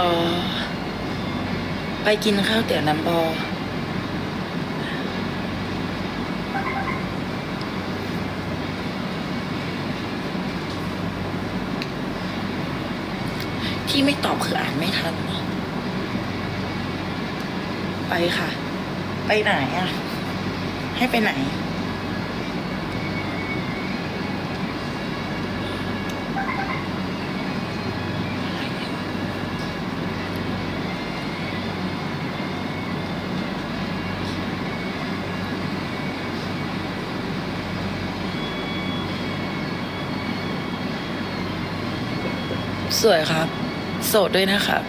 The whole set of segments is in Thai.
ออไปกินข้าวเตี๋ยวน้ำบอที่ไม่ตอบคืออ่านไม่ทัน ไปค่ะ ไปไหนอะ ให้ไปไหน สวยครับ โสดด้วยนะครับ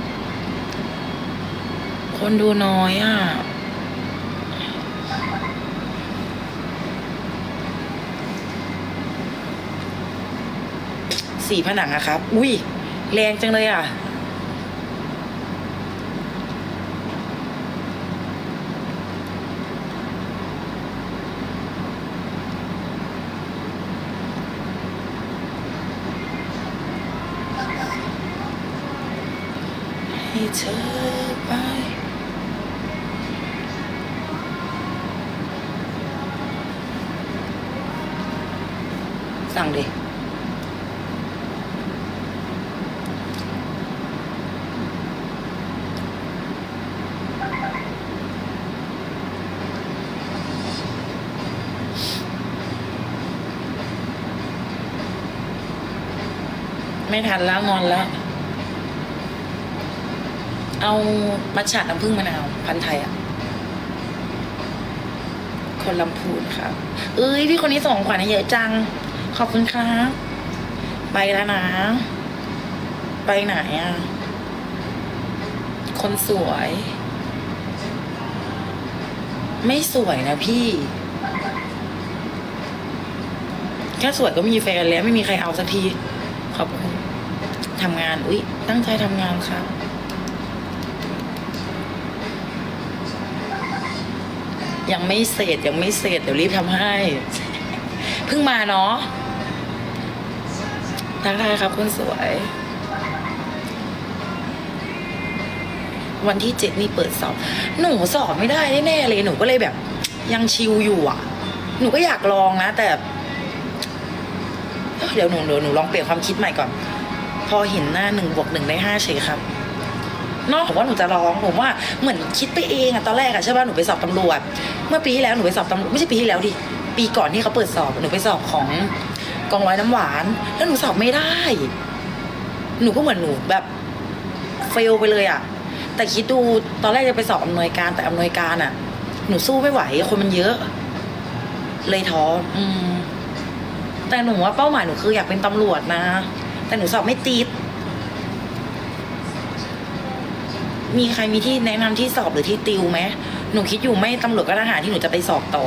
คนดูน้อยอะสีผนังอะครับ อุ้ยแรงจังเลยอะ เธอไป สั่งดิไม่ทันแล้วงอนแล้ว เอามัทฉะน้ำผึ้งมะนาว พันธุ์ไทยอะคนลำพูนครับ เอ้ยพี่คนนี้ส่งของขวัญให้เยอะจัง ขอบคุณครับไปแล้วนะ ไปไหนอะคนสวย ไม่สวยนะพี่แค่สวยก็มีแฟนแล้วไม่มีใครเอาสักที ขอบคุณทำงาน อุ๊ย ตั้งใจทำงานครับ ยังไม่เสร็จยังไม่เสร็จเดี๋ยวรีบทำให้ เพิ่งมาเนาะทักทายครับคนสวย วันที่เจ็ดนี่เปิดสอบ หนูสอบไม่ได้แน่ๆเลยหนูก็เลยแบบ ยังชิวอยู่อะ หนูก็อยากลองนะ แต่ เดี๋ยวหนูหนูหนูลองเปลี่ยนความคิดใหม่ก่อน พอเห็นหน้าหนึ่งบวกหนึ่งได้ห้าเฉยครับ นอกผมว่าหนูจะร้องผมว่าเหมือนคิดไปเองอะตอนแรกอะใช่ป่ะหนูไปสอบตำรวจ เมื่อปีที่แล้วหนูไปสอบตำรวจไม่ใช่ปีที่แล้วดิปีก่อนที่เขาเปิดสอบหนูไปสอบของกองร้อยน้ำหวาน แล้วหนูสอบไม่ได้ หนูก็เหมือนหนูแบบเฟลไปเลยอะแต่คิดดูตอนแรกจะไปสอบอำนวยการแต่อำนวยการอะหนูสู้ไม่ไหวคนมันเยอะ เลยท้ออืมแต่หนูว่าเป้าหมายหนูคืออยากเป็นตำรวจนะ แต่หนูสอบไม่ติด มีใครมีที่แนะนำที่สอบหรือที่ติวไหมหนูคิดอยู่ไม่ตำรวจก็ทหารที่หนูจะไปสอบต่อ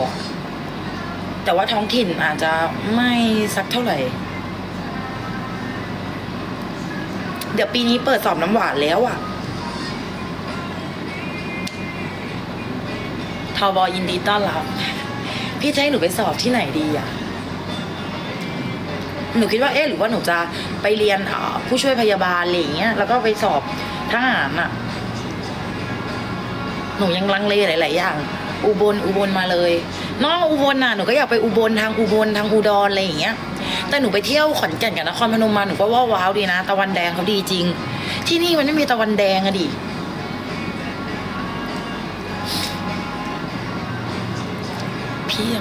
แต่ว่าท้องถิ่นอาจจะไม่สักเท่าไหร่ เดี๋ยวปีนี้เปิดสอบน้ำหวานแล้วอะ่ะทบยินดีต้อนรับพี่จะให้หนูไปสอบที่ไหนดีอะ่ะหนูคิดว่าเอ๊ะหรือว่าหนูจะไปเรียนผู้ช่วยพยาบาลอะไรอย่างเงี้ย แล้วก็ไปสอบทหารอะ หนูยังลังเลหลาย ๆ อย่าง อุบลอุบลมาเลยนอกอุบลน่ะหนูก็อยากไปอุบลทางอุบลทางอุดรอะไรอย่างเงี้ย แต่หนูไปเที่ยวขอนแก่นกับนครพนมมาหนูก็ว่าว้าวดีนะ ตะวันแดงเขาดีจริง ที่นี่มันไม่มีตะวันแดงอะดิพี่